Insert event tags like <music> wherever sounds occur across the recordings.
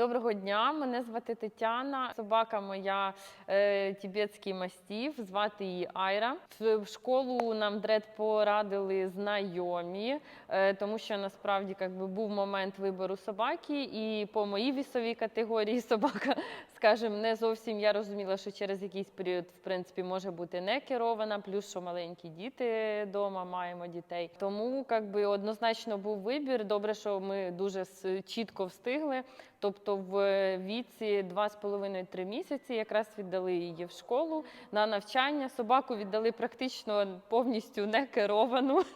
Доброго дня, мене звати Тетяна. Собака моя е, тібетський мастів, звати її Айра. В школу нам дред порадили знайомі, е, тому що насправді как би, був момент вибору собаки, і по моїй вісовій категорії собака, <laughs> скажімо, не зовсім я розуміла, що через якийсь період в принципі може бути не керована, плюс що маленькі діти вдома маємо дітей. Тому как би, однозначно був вибір. Добре, що ми дуже чітко встигли. Тобто в віці 2,5-3 місяці якраз віддали її в школу на навчання. Собаку віддали практично повністю не керовану. <laughs>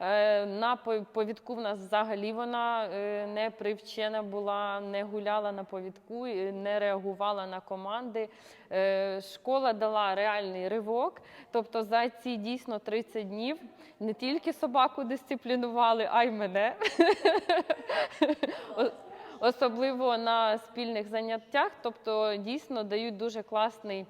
Е, На повідку в нас взагалі вона е, не привчена була, не гуляла на повідку, не реагувала на команди. Е, Школа дала реальний ривок. Тобто за ці дійсно 30 днів не тільки собаку дисциплінували, а й мене. <laughs> Особливо на спільних заняттях, тобто дійсно дають дуже класний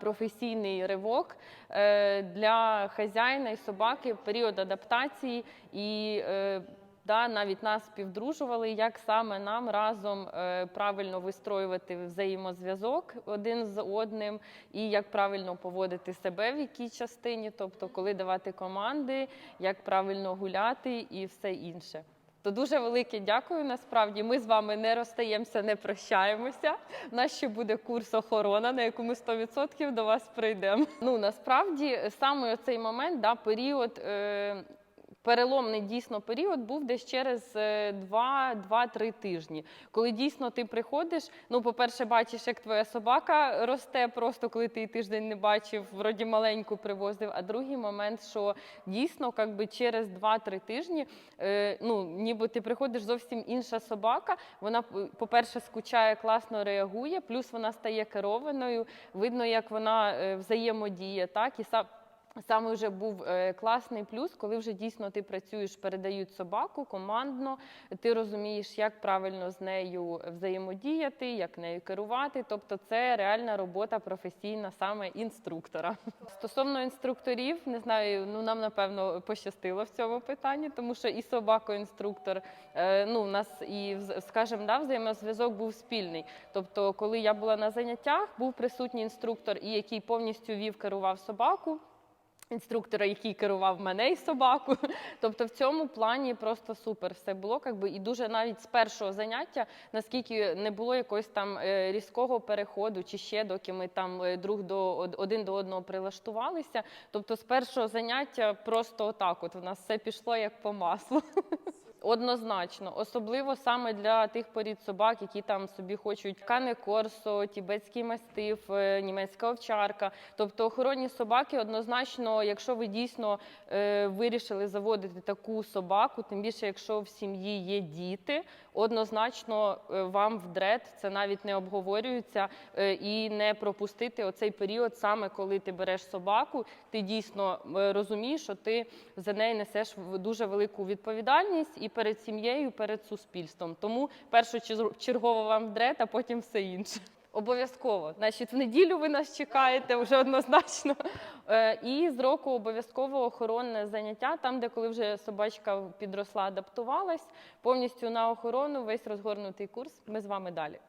професійний ривок е, для хазяїна і собаки в період адаптації і. е, Да, навіть нас співдружували, як саме нам разом е, правильно вистроювати взаємозв'язок один з одним, і як правильно поводити себе в якій частині, тобто коли давати команди, як правильно гуляти і все інше. То дуже велике дякую. Насправді ми з вами не розстаємося, не прощаємося. У нас ще буде курс охорона, на якому 100% до вас прийдемо. Ну насправді саме цей момент, да, період. Е- Переломний дійсно період був десь через 2-3 тижні, коли дійсно ти приходиш. Ну, по-перше, бачиш, як твоя собака росте, просто коли ти тиждень не бачив, вроді маленьку привозив. А другий момент, що дійсно, как би через 2-3 тижні, е, ну ніби ти приходиш зовсім інша собака. Вона, по-перше, скучає, класно реагує, плюс вона стає керованою. Видно, як вона е, взаємодіє, так і сам. Саме вже був е, класний плюс, коли вже дійсно ти працюєш, передають собаку командно, ти розумієш, як правильно з нею взаємодіяти, як нею керувати. Тобто, це реальна робота професійна саме інструктора. Стосовно інструкторів, не знаю, ну нам напевно пощастило в цьому питанні, тому що і собако-інструктор, е, ну у нас і скажімо, да, взаємозв'язок був спільний. Тобто, коли я була на заняттях, був присутній інструктор, і який повністю вів керував собаку інструктора, який керував мене і собаку. <laughs> Тобто в цьому плані просто супер все було. Якби, і дуже навіть з першого заняття, наскільки не було якогось там е, різкого переходу, чи ще доки ми там е, друг до один до одного прилаштувалися. Тобто з першого заняття просто отак, от у нас все пішло як по маслу. <laughs> Однозначно, особливо саме для тих порід собак, які там собі хочуть кане корсо, тібетський мастиф, е, німецька овчарка. Тобто охоронні собаки однозначно, якщо ви дійсно е, вирішили заводити таку собаку, тим більше, якщо в сім'ї є діти, однозначно е, вам в дред це навіть не обговорюється е, і не пропустити оцей період, саме коли ти береш собаку, ти дійсно е, розумієш, що ти за неї несеш дуже велику відповідальність і перед сім'єю, перед суспільством. Тому першочергово вам в дред, а потім все інше. Обов'язково. Значить, в неділю ви нас чекаєте вже однозначно. Е, І з року обов'язково охоронне заняття, там, де коли вже собачка підросла, адаптувалась, повністю на охорону, весь розгорнутий курс. Ми з вами далі.